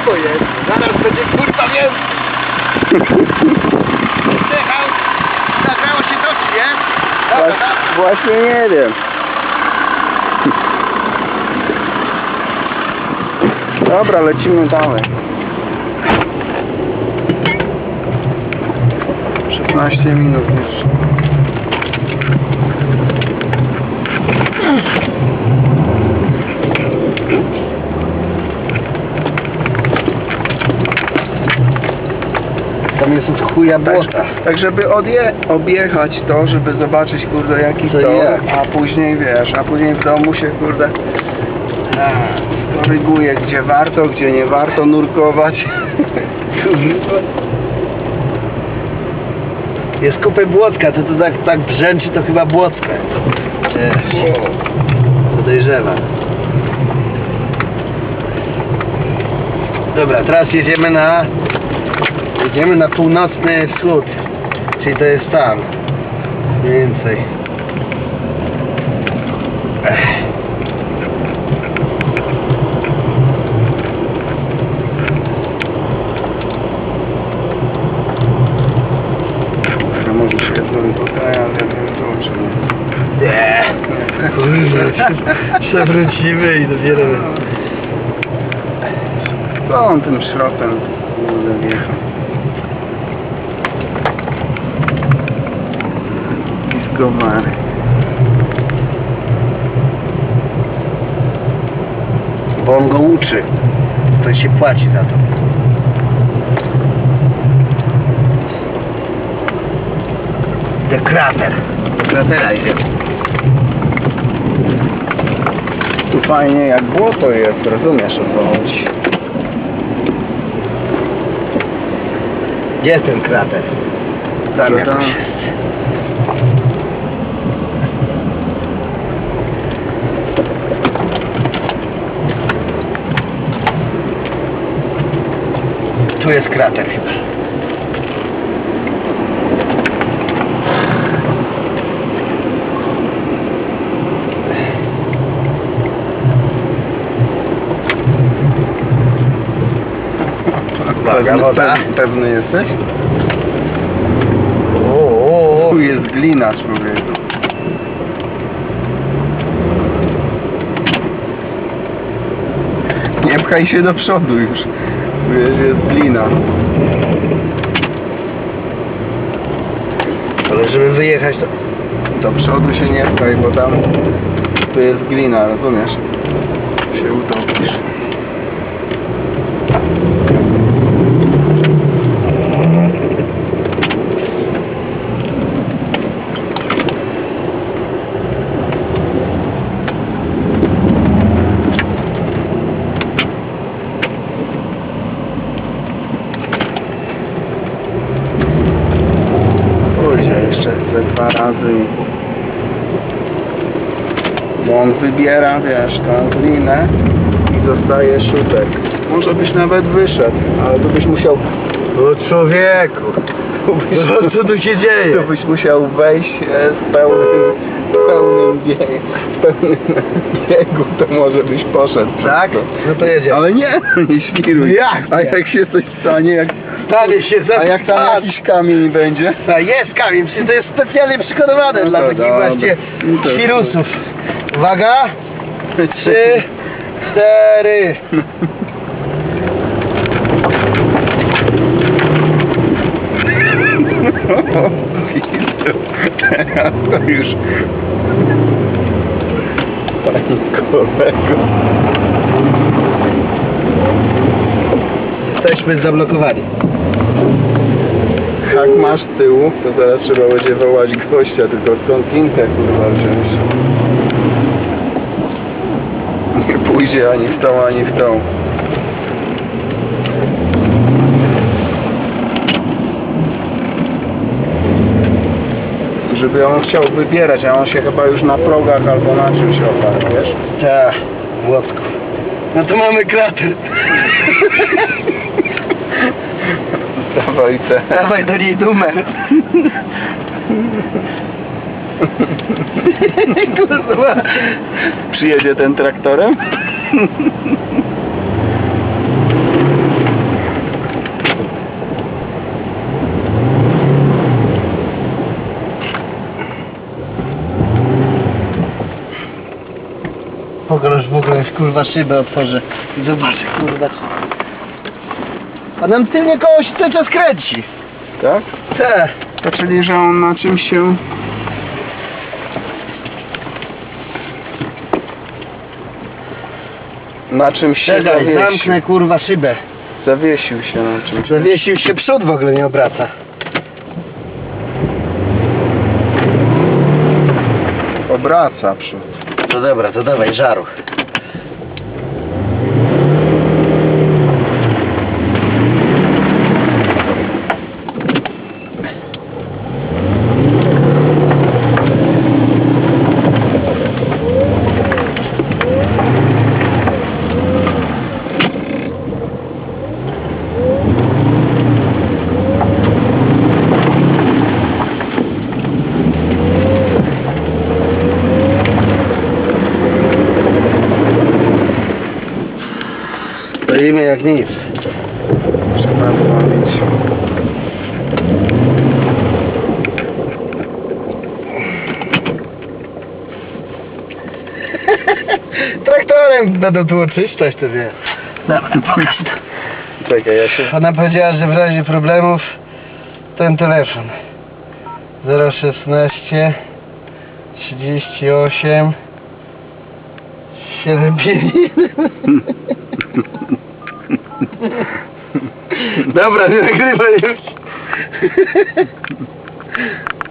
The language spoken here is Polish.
słabo jest. Zaraz będzie kurwa wiem. Jechał. Zagrało się to, czy nie? Dobra, Właśnie, tak? właśnie nie wiem. Dobra, lecimy dalej. 16 minut już. Jest błota. Tak, tak żeby odje, objechać to, żeby zobaczyć kurde jaki to, jak. a później wiesz, a później w domu się kurde a, koryguje gdzie warto, gdzie nie warto nurkować. Jest kupę błotka, to to tak, tak brzęczy, to chyba błotka. Podejrzewam. Dobra, teraz jedziemy na jedziemy na północny wschód. Czyli to jest tam. Mniej więcej. Ech. Może świetną tutaj, ale czy nie. Nie. Kurde, przewrócimy i dopiero... To on tym szrotem kurde wjechał. Piskowary. Bo on go uczy. To się płaci za to. The krater. Do kratera idzie. Tu fajnie jak błoto jest, rozumiesz o co chodzi. Gdzie jest ten krater? Tam jakoś jest. Tu jest krater chyba. Uwaga, Pewny, woda. pe- pewny jesteś? O, o, o. Tu jest glina człowieku. Nie pchaj się do przodu już. Wiesz, jest glina. Ale żeby wyjechać to... Do przodu się nie pchaj, bo tam tu jest glina, rozumiesz? Się utopisz. Pójdzie jeszcze ze dwa razy i... Bo on wybiera, wiesz, tą glinę i dostaje szutek. Może byś nawet wyszedł, ale to byś musiał... O człowieku! Byś, No, co tu się dzieje? To byś musiał wejść e, z pełnym, z pełnym, bie, z pełnym biegu, to może byś poszedł. Tak? No to jedziemy. Ale nie, nie świruj. Jak A jak się coś stanie, jak... Stanie się A jak tam jakiś kamień będzie? A jest kamień, przecież to jest specjalnie przygotowane No dla to takich dobra. właśnie No to- wirusów. Uwaga! Trzy, cztery. Teraz to już... Pani kolego. Jesteśmy zablokowani. Jak masz tyłu, to zaraz trzeba będzie wołać gościa, tylko skąd linkę kurwa wziąć. Nie pójdzie ani w tą, ani w tą. Żeby on chciał wybierać, a on się chyba już na progach albo na czymś oparł, wiesz? Tak, Młotku. No to mamy krater. Dawaj te. Dawaj do niej numer. Kurwa. Przyjedzie ten traktorem? Pogrąż w ogóle, kurwa szybę otworzę i zobaczę kurwa a nam tylnie koło się cały czas kręci. Tak? Te. To czyli, że on na czymś się... Na czymś się Czekaj, zawiesił. zamknę kurwa szybę. Zawiesił się na czymś. Zawiesił się przód w ogóle nie obraca. Obraca przód. To dobra, to dawaj żaruch. Stoimy jak nic. Trzeba zrobić. Traktorem będą tu oczyszczać to wie. Dobra, pokaż to. Czekaj, ja się... Ona powiedziała, że w razie problemów ten telefon 016 38 751 Dobra, nie nagrywaj już.